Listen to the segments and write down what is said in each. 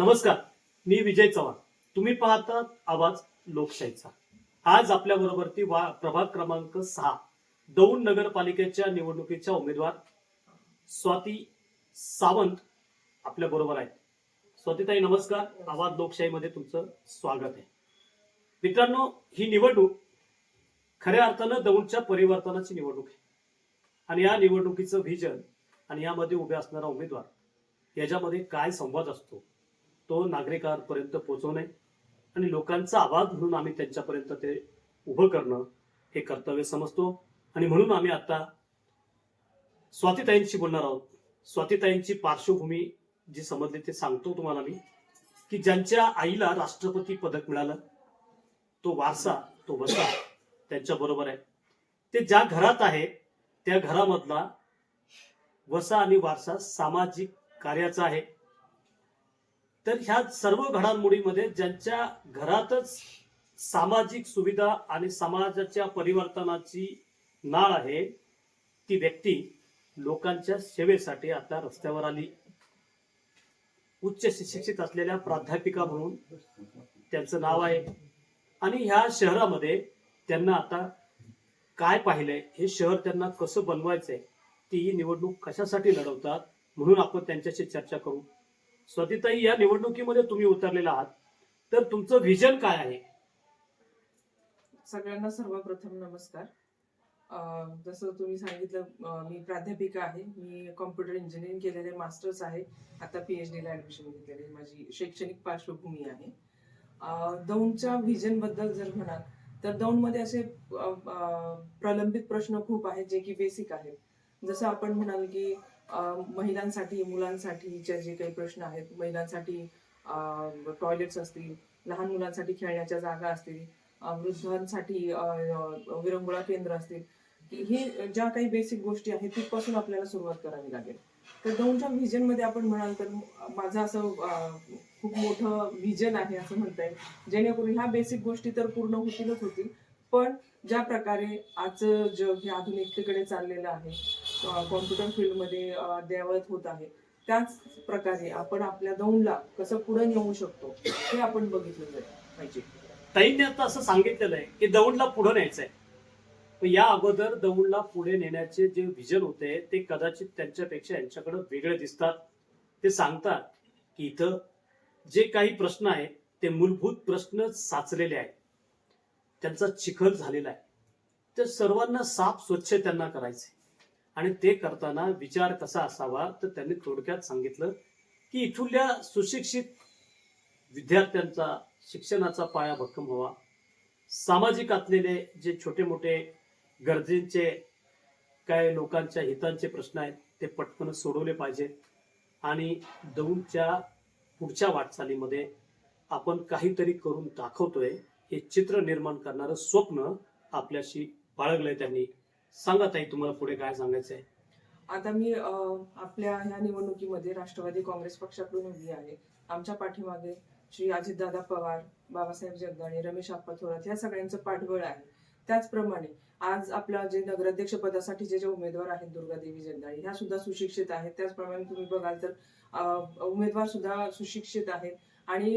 नमस्कार मी विजय चव्हाण. तुम्ही पाहतात आवाज लोकशाहीचा. आज आपल्या बरोबरती वा प्रभाग क्रमांक सहा दौंड नगरपालिकेच्या निवडणुकीच्या उमेदवार स्वाती सावंत आपल्या बरोबर आहेत. स्वातीताई नमस्कार. आवाज लोकशाहीमध्ये तुमचं स्वागत आहे. मित्रांनो ही निवडणूक खऱ्या अर्थानं दौंडच्या परिवर्तनाची निवडणूक आहे. आणि या निवडणुकीचं व्हिजन आणि यामध्ये उभे असणारा उमेदवार याच्यामध्ये काय संवाद असतो? तो नागरिकांपर्यंत पोहोचवणे आणि लोकांचा आवाज म्हणून आम्ही त्यांच्यापर्यंत ते उभं करणं हे कर्तव्य समजतो. आणि म्हणून आम्ही आता स्वातीताईंशी बोलणार आहोत. स्वातीताईंची पार्श्वभूमी जी समजली ते सांगतो तुम्हाला मी की ज्यांच्या आईला राष्ट्रपती पदक मिळालं तो वारसा तो वसा त्यांच्या बरोबर आहे. ते ज्या घरात आहे त्या घरामधला वसा आणि वारसा सामाजिक कार्याचा आहे. तर ह्या सर्व घडामोडीमध्ये ज्यांच्या घरातच सामाजिक सुविधा आणि समाजाच्या परिवर्तनाची नाळ आहे ती व्यक्ती लोकांच्या सेवेसाठी आता रस्त्यावर आली. उच्च शिक्षित असलेल्या प्राध्यापिका म्हणून त्यांचं नाव आहे. आणि ह्या शहरामध्ये त्यांना आता काय पाहिलंय हे शहर त्यांना कसं बनवायचंय ती ही निवडणूक कशासाठी लढवतात म्हणून आपण त्यांच्याशी चर्चा करू. स्वतिताई या निवडणुकीमध्ये तुम्ही उतरलेला आहात. तर तुमचं व्हिजन काय आहे? सगळ्यांना सर्वप्रथम नमस्कार. जसं तुम्ही सांगितलं मी प्राध्यापिका आहे. मी कॉम्प्युटर इंजिनिअरिंग केलेले मास्टर्स आहे. आता पीएच डीला ऍडमिशन घेतलेले माझी शैक्षणिक पार्श्वभूमी आहे. दौंडच्या व्हिजनबद्दल जर म्हणाल तर दौंडमध्ये असे प्रलंबित प्रश्न खूप आहेत जे की बेसिक आहेत. जसं आपण म्हणाल की महिलांसाठी मुलांसाठीचे जे काही प्रश्न आहेत महिलांसाठी टॉयलेट्स असतील लहान मुलांसाठी खेळण्याच्या जागा असतील वृद्धांसाठी विरंगुळा केंद्र असतील हे ज्या काही बेसिक गोष्टी आहेत तिथपासून आपल्याला सुरुवात करावी लागेल. तर दौंडच्या व्हिजनमध्ये आपण म्हणाल तर माझं असं खूप मोठं व्हिजन आहे असं म्हणता येईल. जेणेकरून ह्या बेसिक गोष्टी तर पूर्ण होतीलच होतील पण ज्या प्रकारे आजचं जग हे आधुनिकतेकडे चाललेलं आहे कॉम्प्युटर फील्डमध्ये अद्ययावत होत आहे. त्याच प्रकारे आपण आपल्या दौंडला कसं पुढे नेऊ शकतो हे आपण बघितलं पाहिजे. ताईंनी आता असं सांगितलेलं आहे की दौंडला पुढे न्यायचं आहे या अगोदर दौंडला पुढे नेण्याचे जे व्हिजन होते ते कदाचित त्यांच्यापेक्षा यांच्याकडे वेगळे दिसतात. ते सांगतात की इथं जे काही प्रश्न आहेत ते मूलभूत प्रश्न साचलेले आहेत. त्यांचा चिखल झालेला आहे. ते सर्वांना साफ स्वच्छ त्यांना करायचे आणि ते करताना विचार कसा असावा तर त्यांनी थोडक्यात सांगितलं की इथुल्या सुशिक्षित विद्यार्थ्यांचा शिक्षणाचा पाया भक्कम हवा सामाजिक असलेले जे छोटे मोठे गरजेचे काय लोकांच्या हितांचे प्रश्न आहेत ते पटकन सोडवले पाहिजेत आणि दौंडच्या पुढच्या वाटचालीमध्ये आपण काहीतरी करून दाखवतोय हे चित्र निर्माण करणारं स्वप्न आपल्याशी बाळगलंय त्यांनी. सांगा ताई तुम्हाला पुढे काय सांगायचंय? आता मी अ, आपल्या ह्या निवडणुकीमध्ये राष्ट्रवादी काँग्रेस पक्षाकडून उभी आहे. आमच्या पाठीमागे श्री अजितदादा पवार बाबासाहेब जगदाणे रमेश आप्पा थोरात या सगळ्यांचं पाठबळ आहे. त्याचप्रमाणे आज आपल्या जे नगराध्यक्ष पदासाठी जे उमेदवार आहेत दुर्गादेवी जगदाळे ह्या सुद्धा सुशिक्षित आहेत. त्याचप्रमाणे तुम्ही बघाल तर अ, उमेदवार सुद्धा सुशिक्षित आहेत. आणि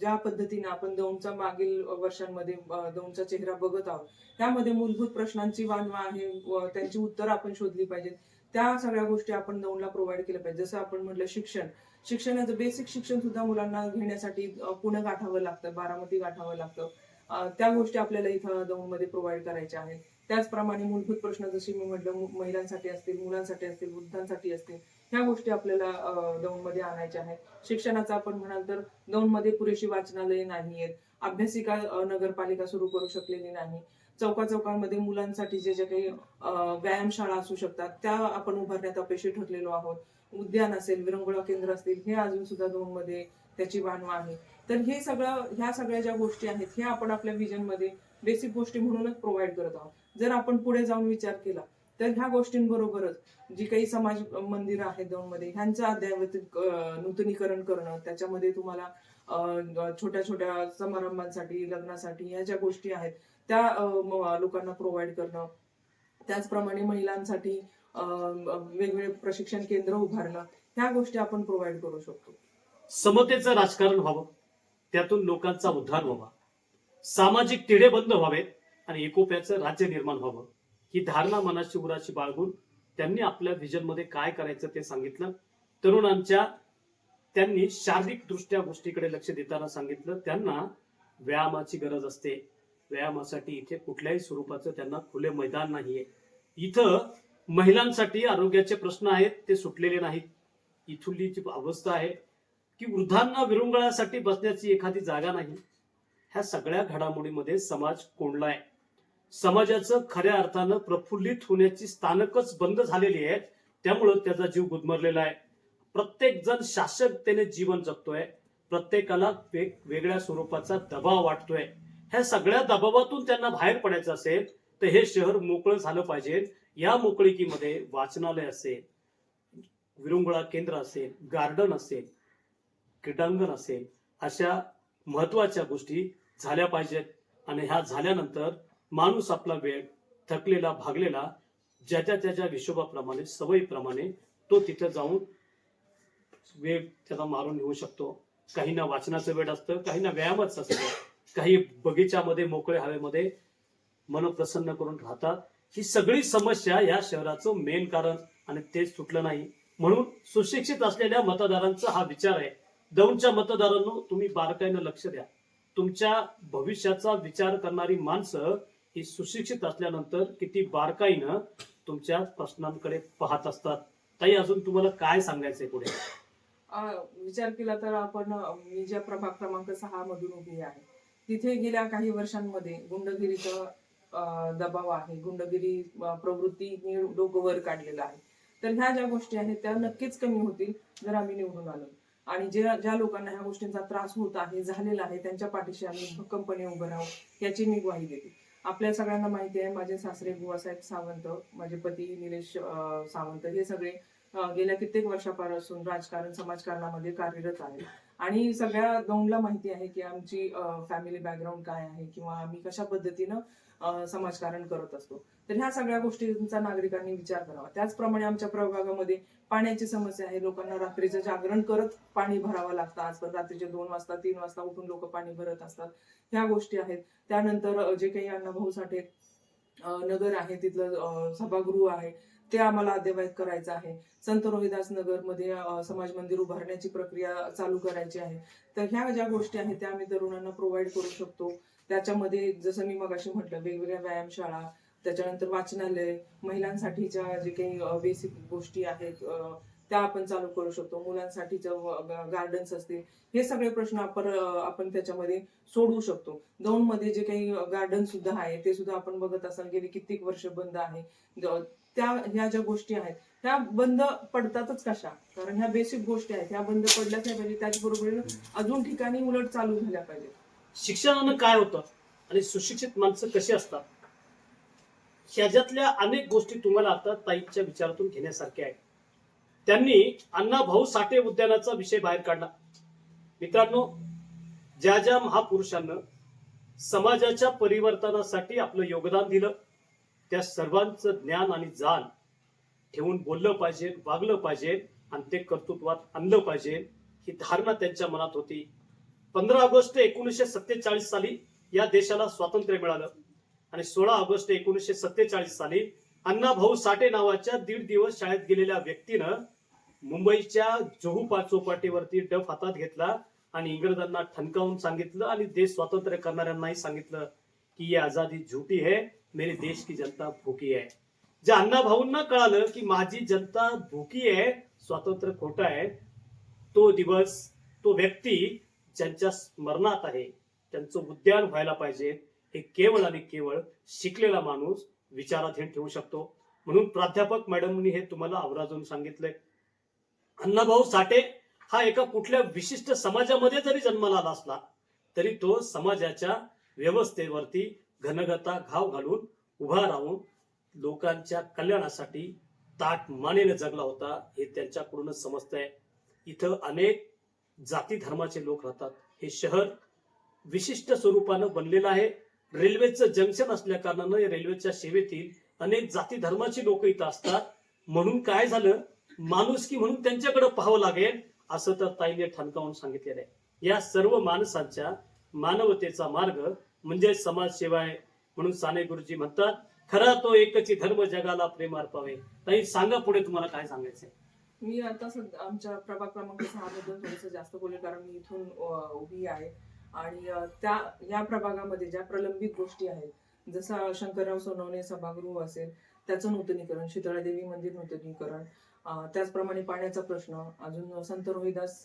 ज्या पद्धतीने आपण दौंडचा मागील वर्षांमध्ये दौंडचा चेहरा बघत आहोत त्यामध्ये मूलभूत प्रश्नांची वानवा आहे त्यांची उत्तर आपण शोधली पाहिजेत. त्या सगळ्या गोष्टी आपण दौंडला प्रोव्हाइड केल्या पाहिजे जसं आपण म्हटलं शिक्षण. शिक्षणाचं बेसिक शिक्षण सुद्धा मुलांना घेण्यासाठी पुणे गाठावं लागतं बारामती गाठावं लागतं. त्या गोष्टी आपल्याला इथं दौंडमध्ये प्रोव्हाइड करायच्या आहेत. त्याचप्रमाणे मूलभूत प्रश्न जशी मी म्हटलं महिलांसाठी असतील मुलांसाठी असतील वृद्धांसाठी असतील ह्या गोष्टी आपल्याला दौंडमध्ये आणायच्या आहेत. शिक्षणाचं आपण म्हणाल तर दौंडमध्ये पुरेशी वाचनालये नाही आहेत अभ्यासिका नगरपालिका सुरू करू शकलेली नाही. चौका चौकांमध्ये मुलांसाठी जे जे काही व्यायामशाळा असू शकतात त्या आपण उभारण्यात अपयशी ठरलेलो आहोत. उद्यान असेल विरंगुळा केंद्र असतील हे अजून सुद्धा दोनमध्ये त्याची वाणवा आहे. तर हे सगळं ह्या सगळ्या ज्या गोष्टी आहेत हे आपण आपल्या विजनमध्ये बेसिक गोष्टी म्हणूनच प्रोव्हाइड करत आहोत. जर आपण पुढे जाऊन विचार केला तर ह्या गोष्टींबरोबरच जी काही समाज मंदिरं आहेत दौंडमध्ये ह्यांचं अद्ययावत नूतनीकरण करणं त्याच्यामध्ये तुम्हाला छोट्या छोट्या समारंभांसाठी लग्नासाठी ह्या ज्या गोष्टी आहेत त्या लोकांना प्रोव्हाइड करणं त्याचप्रमाणे महिलांसाठी वेगवेगळे प्रशिक्षण केंद्र उभारणं ह्या गोष्टी आपण प्रोव्हाइड करू शकतो. समतेचं राजकारण व्हावं. त्यातून लोकांचा उद्धार व्हावा. सामाजिक तिढे बंद व्हावेत आणि एकोप्याचं राज्य निर्माण व्हावं. ही धारणा मनाची उराशी बाळगून त्यांनी आपल्या व्हिजनमध्ये काय करायचं ते सांगितलं. तरुणांच्या त्यांनी शारीरिक दृष्ट्या गोष्टीकडे लक्ष देताना सांगितलं. त्यांना व्यायामाची गरज असते. व्यायामासाठी इथे कुठल्याही स्वरूपाचं त्यांना खुले मैदान नाहीये. इथं महिलांसाठी आरोग्याचे प्रश्न आहेत ते सुटलेले नाहीत. इथली जी अवस्था आहे की वृद्धांना विरंगुळासाठी बसण्याची एखादी जागा नाही. ह्या सगळ्या घडामोडीमध्ये समाज कोंडलाय. समाजाचं खऱ्या अर्थानं प्रफुल्लित होण्याची स्थानकच बंद झालेली आहेत त्यामुळं त्याचा जीव गुदमरलेला आहे. प्रत्येक जण शासकतेने जीवन जगतोय. प्रत्येकाला वेग वेगळ्या स्वरूपाचा दबाव वाटतोय. ह्या सगळ्या दबावातून त्यांना बाहेर पडायचं असेल तर हे शहर मोकळं झालं पाहिजे. या मोकळीकीमध्ये वाचनालय असेल विरंगुळा केंद्र असेल गार्डन असेल क्रीडांगण असेल अशा महत्त्वाच्या गोष्टी झाल्या पाहिजेत. आणि ह्या झाल्यानंतर माणूस आपला वेळ थकलेला भागलेला ज्याच्या त्याच्या हिशोबाप्रमाणे सवयीप्रमाणे तो तिथं जाऊन वेळ त्याला मारून घेऊ शकतो. काहींना वाचनाचं वेळ असतं काहींना व्यायामच असतं. काही बगीच्यामध्ये मोकळ्या हवेमध्ये मन प्रसन्न करून राहतात. ही सगळी समस्या या शहराचं मेन कारण. आणि ते सुटलं नाही. म्हणून सुशिक्षित असलेल्या मतदारांचा हा विचार आहे. दौंडच्या मतदारांनो तुम्ही बारकाईनं लक्ष द्या. तुमच्या भविष्याचा विचार करणारी माणसं ही सुशिक्षित असल्यानंतर किती बारकाईनं तुमच्या प्रश्नांकडे पाहत असतात. ताई अजून तुम्हाला काय सांगायचंय पुढे? विचार केला तर आपण मी ज्या प्रभाग क्रमांक सहा मधून उभी आहे तिथे गेल्या काही वर्षांमध्ये गुंडगिरीचा दबाव आहे. गुंडगिरी प्रवृत्ती डोकं वर काढलेलं आहे. तर ह्या ज्या गोष्टी आहेत त्या नक्कीच कमी होतील जर आम्ही निवडून आलो. आणि ज्या ज्या लोकांना ह्या गोष्टींचा त्रास होत आहे झालेला आहे त्यांच्या पाठीशी आम्ही भक्कमपणे उभं राहू याची मी ग्वाही देते. आपल्या सगळ्यांना माहिती आहे माझे सासरे बुवासाहेब सावंत माझे पती निलेश सावंत हे सगळे गेल्या कित्येक वर्षापासून राजकारण समाजकारणामध्ये कार्यरत आहे आणि सगळ्या दोनला माहिती आहे की आमची फॅमिली बॅकग्राऊंड काय आहे किंवा आम्ही कशा पद्धतीनं समाजकारण करत असतो. तर ह्या सगळ्या गोष्टींचा नागरिकांनी विचार करावा. त्याचप्रमाणे आमच्या प्रभागामध्ये पाण्याची समस्या आहे. लोकांना रात्रीचं जागरण करत पाणी भरावं लागतं. आजकाल रात्रीचे दोन वाजता तीन वाजता उठून लोक पाणी भरत असतात. ह्या गोष्टी आहेत. त्यानंतर जे काही अण्णाभाऊ साठे नगर आहे तिथलं सभागृह आहे. ते आम्हाला अद्ययावत करायचं आहे. संत रोहिदास नगरमध्ये समाज मंदिर उभारण्याची प्रक्रिया चालू करायची आहे. तर ह्या ज्या गोष्टी आहेत त्या आम्ही तरुणांना प्रोव्हाइड करू शकतो. त्याच्यामध्ये जसं मी मगाशी म्हटलं वेगवेगळ्या व्यायामशाळा त्याच्यानंतर वाचनालय महिलांसाठीच्या जे काही बेसिक गोष्टी आहेत त्या आपण चालू करू शकतो. मुलांसाठीच्या गार्डन्स असतील हे सगळे प्रश्न आपण आपण त्याच्यामध्ये सोडवू शकतो. दोन मध्ये जे काही गार्डन सुद्धा आहे ते सुद्धा आपण बघत असाल गेली कित्येक वर्ष बंद आहे. त्या ह्या ज्या गोष्टी आहेत ह्या बंद पडतातच कशा? कारण ह्या बेसिक गोष्टी आहेत ह्या बंद पडल्याच नाही पाहिजे त्याचबरोबर अजून ठिकाणी उलट चालू झाल्या पाहिजेत. शिक्षणानं काय होतं? आणि सुशिक्षित माणसं कशी असतात? ह्याच्यातल्या अनेक गोष्टी तुम्हाला आता ताईच्या विचारातून घेण्यासारख्या आहेत. त्यांनी अण्णा भाऊ साठे उद्यानाचा विषय बाहेर काढला. मित्रांनो ज्या ज्या महापुरुषांना समाजाच्या परिवर्तनासाठी आपलं योगदान दिलं त्या सर्वांचं ज्ञान आणि जाण ठेवून बोललं पाहिजे वागलं पाहिजे आणि ते कर्तृत्वात आणलं पाहिजे ही धारणा त्यांच्या मनात होती. पंधरा ऑगस्ट एकोणीसशे सत्तेचाळीस साली या देशाला स्वातंत्र्य मिळालं आणि सोळा ऑगस्ट एकोणीसशे सत्तेचाळीस साली अण्णा भाऊ साठे नावाच्या दीड दिवस शाळेत गेलेल्या व्यक्तीनं मुंबईच्या जोहू चौपाटीवरती डफ हातात घेतला आणि इंग्रजांना ठणकावून सांगितलं आणि देश स्वातंत्र्य करणाऱ्यांनाही सांगितलं की ही आझादी झूठी है मेरे देश की जनता भूकी आहे ज्या अण्णाभाऊंना कळालं की माझी जनता भूकी आहे स्वातंत्र्य खोटं आहे तो दिवस तो व्यक्ती ज्यांच्या स्मरणात आहे त्यांचं उद्यान व्हायला पाहिजे हे केवळ आणि केवळ शिकलेला माणूस विचाराधीन ठेवू शकतो. म्हणून प्राध्यापक मॅडमनी हे तुम्हाला आवर्जून सांगितलंय. अण्णाभाऊ साठे हा एका कुठल्या विशिष्ट समाजामध्ये जरी जन्माला आला असला तरी तो समाजाच्या व्यवस्थेवरती घनगता घाव घालून उभा राहून लोकांच्या कल्याणासाठी ताट मानेने जगला होता हे त्यांच्याकडूनच समजतंय. इथं अनेक जाती धर्माचे लोक राहतात. हे शहर विशिष्ट स्वरूपानं बनलेलं आहे. रेल्वेचं जंक्शन असल्या कारणानं रेल्वेच्या सेवेतील अनेक जाती धर्माची लोक इथं असतात. म्हणून काय झालं? माणुसकी म्हणून त्यांच्याकडे पाहावं लागेल असं तर ताईने ठणकावून सांगितलेलं आहे. या सर्व माणसांच्या मानवतेचा मार्ग म्हणजे समाजसेवा आहे म्हणून साने गुरुजी म्हणतात खरा तो एकची धर्म जगाला प्रेम अर्पावे. ताई सांगा पुढे तुम्हाला काय सांगायचंय? मी आता आमच्या प्रभाग क्रमांक सहा बद्दल थोडंसं जास्त बोलेल कारण मी इथून उभी आहे. आणि त्या या प्रभागामध्ये ज्या प्रलंबित गोष्टी आहेत जसं शंकरराव सोनवणे सभागृह असेल त्याचं नूतनीकरण शीतळादेवी मंदिर नूतनीकरण त्याचप्रमाणे पाण्याचा प्रश्न अजून संत रोहिदास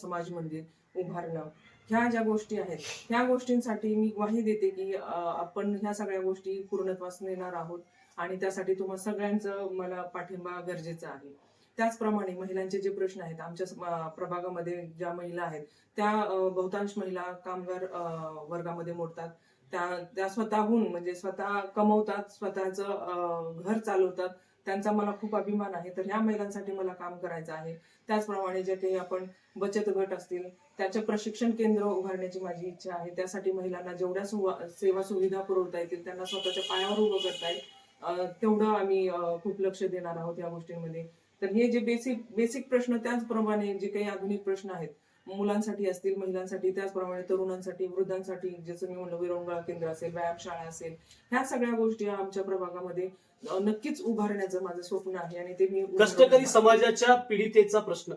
समाज मंदिर उभारणं ह्या ज्या गोष्टी आहेत ह्या गोष्टींसाठी मी ग्वाही देते की आपण ह्या सगळ्या गोष्टी पूर्णत्वास नेणार आहोत आणि त्यासाठी तुम्हाला सगळ्यांचं मला पाठिंबा गरजेचा आहे. त्याचप्रमाणे महिलांचे जे प्रश्न आहेत आमच्या प्रभागामध्ये ज्या महिला आहेत त्या बहुतांश महिला कामगार अं, वर्गामध्ये मोडतात. त्या त्या स्वतःहून म्हणजे स्वतः कमवतात स्वतःचं अं, घर चालवतात त्यांचा मला खूप अभिमान आहे. तर ह्या महिलांसाठी मला काम करायचं आहे. त्याचप्रमाणे जे काही आपण बचत गट असतील त्याचे प्रशिक्षण केंद्र उभारण्याची माझी इच्छा आहे. त्यासाठी महिलांना जेवढ्या सुवा- सेवा सुविधा पुरवता येतील त्यांना स्वतःच्या पायावर उभं करता येईल. तेवढं आम्ही खूप लक्ष देणार आहोत या गोष्टींमध्ये. तर हे जे बेसिक बेसिक प्रश्न त्याचप्रमाणे जे काही आधुनिक प्रश्न आहेत मुलांसाठी असतील महिलांसाठी त्याचप्रमाणे तरुणांसाठी वृद्धांसाठी जसं मी म्हणलं विरंगुळा केंद्र असेल व्यायामशाळा असेल ह्या सगळ्या गोष्टी आमच्या प्रभागामध्ये नक्कीच उभारण्याचं माझं स्वप्न आहे आणि ते मी कष्टकरी समाजाच्या पीडितेचा प्रश्न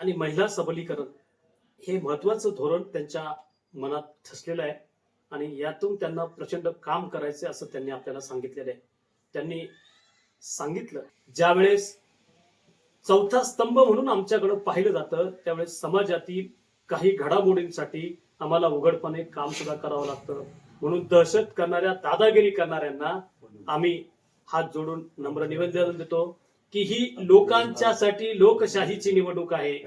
आणि महिला सबलीकरण हे महत्वाचं धोरण त्यांच्या मनात ठसलेलं आहे आणि यातून त्यांना प्रचंड काम करायचे असं त्यांनी आपल्याला सांगितलेलं आहे. त्यांनी सांगितलं ज्यावेळेस चौथा स्तंभ म्हणून आमच्याकडे पाहिलं जातं त्यावेळेस समाजातील काही घडामोडींसाठी आम्हाला उघडपणे काम सुद्धा करावं लागतं. म्हणून दहशत करणाऱ्या दादागिरी करणाऱ्यांना आम्ही हात जोडून नम्र निवेदन देतो की ही लोकांच्यासाठी लोकशाहीची निवडणूक आहे.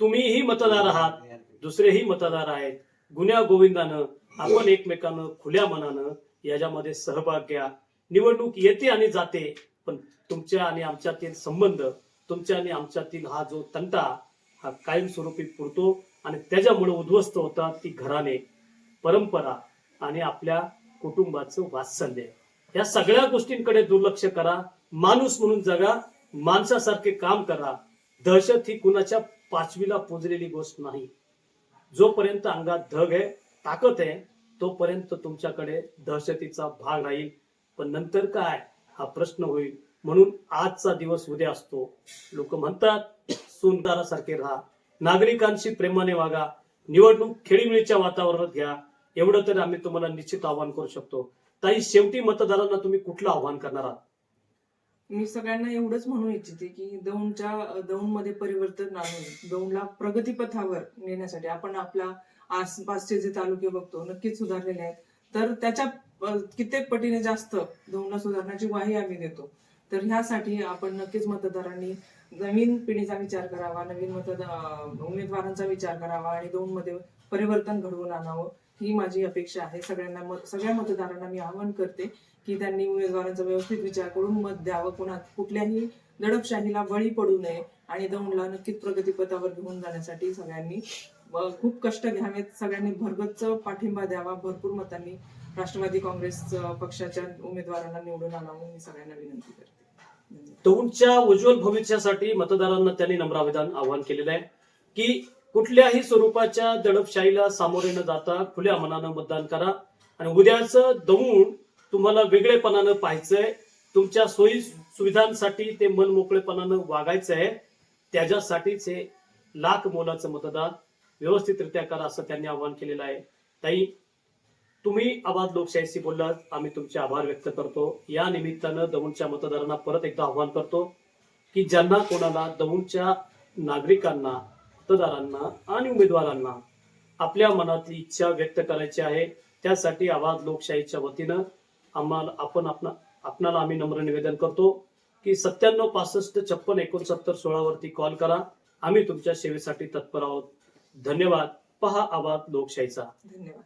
तुम्हीही मतदार आहात दुसरेही मतदार आहेत. गुन्ह्या गोविंदानं आपण एकमेकांना खुल्या मनानं याच्यामध्ये सहभाग घ्या. निवडणूक येते आणि जाते पण तुमच्या आणि आमच्यातील संबंध तुमच्या आणि आमच्यातील हा जो तंटा हा कायमस्वरूपी पुरतो आणि त्याच्यामुळे उद्ध्वस्त होतात ती घराने परंपरा आणि आपल्या कुटुंबाचं वात्सल्य. या सगळ्या गोष्टींकडे दुर्लक्ष करा माणूस म्हणून जगा माणसासारखे काम करा. दहशत ही कुणाच्या पाचवीला पोचलेली गोष्ट नाही. जोपर्यंत अंगात धग आहे ताकद आहे तोपर्यंत तुमच्याकडे दहशतीचा भाग राहील. पण नंतर काय? हा प्रश्न होईल. म्हणून आजचा दिवस उद्या असतो. लोक म्हणतात सुंदरासारखे राहा. नागरिकांशी प्रेमाने वागा. निवडणूक खेळीमेळीच्या वातावरणात घ्या. एवढं तरी आम्ही तुम्हाला निश्चित आव्हान करू शकतो. ताई शेवटी मतदारांना तुम्ही कुठलं आव्हान करणार आहात? मी सगळ्यांना एवढंच म्हणू इच्छिते की दौंडच्या दौंडमध्ये परिवर्तन आणून दौंडला प्रगतीपथावर नेण्यासाठी आपण आपला आसपासचे जे तालुके बघतो नक्कीच सुधारलेले आहेत. तर त्याच्या कित्येक पटीने जास्त दौंडला सुधारण्याची ग्वाही आम्ही देतो. तर ह्यासाठी आपण नक्कीच मतदारांनी नवीन पिढीचा विचार करावा नवीन मतदार उमेदवारांचा विचार करावा आणि दौंडमध्ये परिवर्तन घडवून आणावं. ही माझी अपेक्षा आहे. सगळ्यांना मत सगळ्या मतदारांना मी आवाहन करते की त्यांनी उमेदवारांचा व्यवस्थित विचार करून मत द्यावं. कुणा कुठल्याही दडपशाहीला बळी पडू नये आणि दौंडला नक्कीच प्रगतीपथावर घेऊन जाण्यासाठी सगळ्यांनी खूप कष्ट घ्यावेत. सगळ्यांनी भरगच्च पाठिंबा द्यावा. भरपूर मतांनी राष्ट्रवादी काँग्रेस पक्षाच्या उमेदवारांना निवडून आणावं. मी सगळ्यांना विनंती करते. दौंडच्या उज्ज्वल भविष्यासाठी मतदारांना त्यांनी नम्रावेदन आवाहन केलेलं आहे की कुठल्याही स्वरूपाच्या दडपशाहीला सामोरे न जाता खुल्या मनानं मतदान करा. आणि उद्याचं दमून तुम्हाला वेगळेपणानं पाहायचंय. तुमच्या सोयी सुविधांसाठी ते मन मोकळेपणानं वागायचं आहे त्याच्यासाठीच हे लाख मोलाचं मतदान व्यवस्थितरित्या करा असं त्यांनी आवाहन केलेलं आहे. ताई तुम्ही आबाद लोकशाहीशी बोललात. आम्ही तुमचे आभार व्यक्त करतो. या निमित्तानं दौंडच्या मतदारांना परत एकदा आव्हान करतो की ज्यांना कोणाला दौंडच्या नागरिकांना मतदारांना आणि उमेदवारांना आपल्या मनातली इच्छा व्यक्त करायची आहे. त्यासाठी आवाज लोकशाहीच्या वतीनं आम्हाला आपण आपणा आपणाला आम्ही नम्र निवेदन करतो की सत्त्याण्णव पासष्ट छप्पन एकोणसत्तर सोळावरती कॉल करा. आम्ही तुमच्या सेवेसाठी तत्पर आहोत. धन्यवाद. पहा आवाज लोकशाहीचा. धन्यवाद.